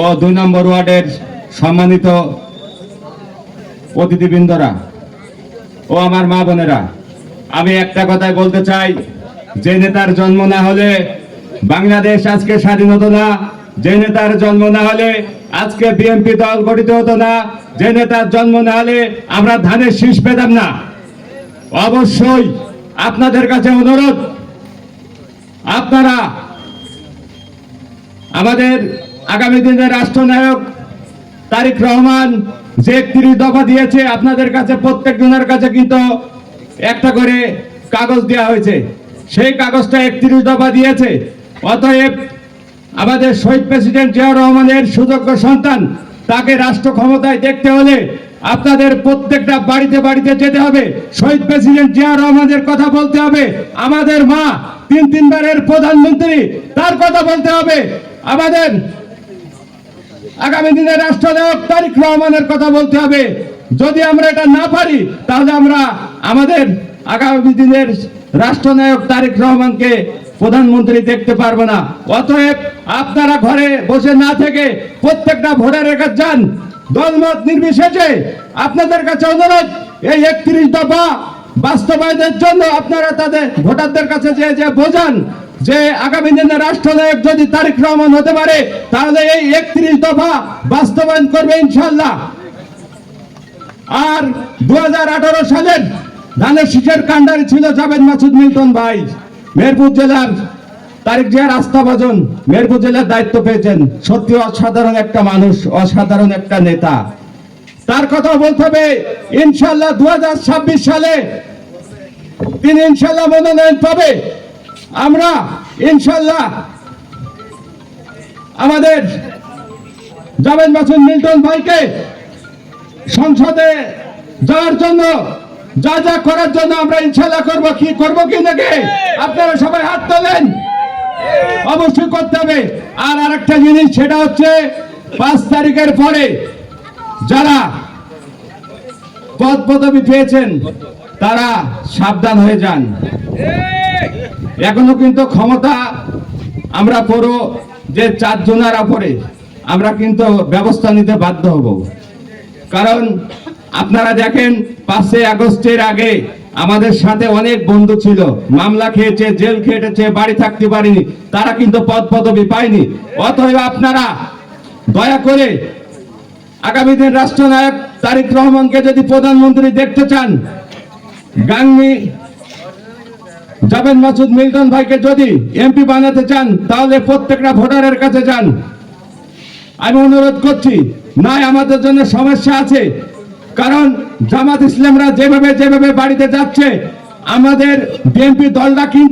ও দুই নম্বর ওয়ার্ডের সম্মানিত অতিথিবৃন্দরা ও আমার মা বোনেরা, আমি একটা কথাই বলতে চাই, যে নেতার জন্ম না হলে বাংলাদেশ আজকে স্বাধীন হতো না, যে নেতার জন্ম না হলে আজকে বিএনপি দল গঠিত হতো না, যে নেতার জন্ম না হলে আমরা ধানের শীষ পেতাম না। অবশ্যই আপনাদের কাছে অনুরোধ, আপনারা আমাদের আগামী দিনের রাষ্ট্রনায়ক তারিক রহমান যে একত্রিশ দফা দিয়েছে, আপনাদের কাছে প্রত্যেক জনের কাছে কিন্তু একটা করে কাগজ দেওয়া হয়েছে। সেই কাগজটা একত্রিশ দফা দিয়েছে। অতএব আমাদের শহীদ প্রেসিডেন্ট জিয়াউর রহমানের সুযোগ্য সন্তান, তাকে রাষ্ট্র ক্ষমতায় দেখতে হলে আপনাদের প্রত্যেকটা বাড়িতে বাড়িতে যেতে হবে। শহীদ প্রেসিডেন্ট জিয়া রহমানের কথা বলতে হবে। আমাদের মা, তিন তিনবারের প্রধানমন্ত্রী, তার কথা বলতে হবে। আমাদের আগামী দিনে রাষ্ট্রনায়ক তারিক রহমানের কথা বলতে হবে। যদি আমরা এটা না পারি, তাহলে আমরা আমাদের আগামী দিনের রাষ্ট্রনায়ক তারিক রহমানকে প্রধানমন্ত্রী দেখতে পারব না। অতএব আপনারা ঘরে বসে না থেকে প্রত্যেকটা ভোটারের কাছে যান। দলমত নির্বিশেষে আপনাদের কাছে অনুরোধ, এই একত্রিশ দফা বাস্তবায়নের জন্য আপনারা তাদের ভোটারদের কাছে যে যে বোঝান যে আগামী দিনে রাষ্ট্রনায়ক যদি তারিক রহমান হতে পারে, তাহলে এই একত্রিশ দফা বাস্তবায়ন করবে ইনশাল্লাহ আর দু সালের ধানের শীষের কাণ্ডারি ছিল জাভেদ মাসুদ মিল্টন ভাই, মেরপুর জেলার তারিক জিয়ার আস্থাভাজন মেরপুর জেলার দায়িত্ব পেয়েছেন। সত্যি অসাধারণ একটা মানুষ, অসাধারণ একটা নেতা। তার কথা বলতে হবে ইনশাল্লাহ দু হাজার ছাব্বিশ সালে তিনি ইনশাল্লাহ মনোনয়ন পাবে। আমরা ইনশাল্লাহ আমাদের জাভেদ মাসুদ মিল্টন ভাইকে সংসদে যাওয়ার জন্য, যা যা করার জন্য আমরা ইনশাল্লাহ করব। কি করব কি নাকি? আপনারা সবাই হাত তোলেন। অবশ্যই করতে হবে। আর আরেকটা জিনিস, সেটা হচ্ছে পাঁচ তারিখের পরে যারা পদ পদবি পেয়েছেন, তারা সাবধান হয়ে যান। এখনও কিন্তু ক্ষমতা আমরা পুরো যে চারজনারা পরে আমরা কিন্তু ব্যবস্থা নিতে বাধ্য হব। কারণ আপনারা দেখেন পাঁচে আগস্টের আগে আমাদের সাথে অনেক বন্ধু ছিল, মামলা খেয়েছে, জেল খেটেছে, বাড়ি থাকতে পারেনি, তারা কিন্তু পদ পদবি পায়নি। অতএব আপনারা দয়া করে আগামী দিন রাষ্ট্রনায়ক তারিক রহমানকে যদি প্রধানমন্ত্রী দেখতে চান গাঙ্গি জাভেদ মাসুদ মিল্টন ভাইকে যদি এমপি বানাতে চান, তাহলে প্রত্যেকটা ভোটারের কাছে যান। আমি অনুরোধ করছি, নাই আমাদের জন্য সমস্যা আছে, কারণ জামাত ইসলামরা যেভাবে যেভাবে বাড়িতে যাচ্ছে, আমাদের বিএনপি দলটা কিন্তু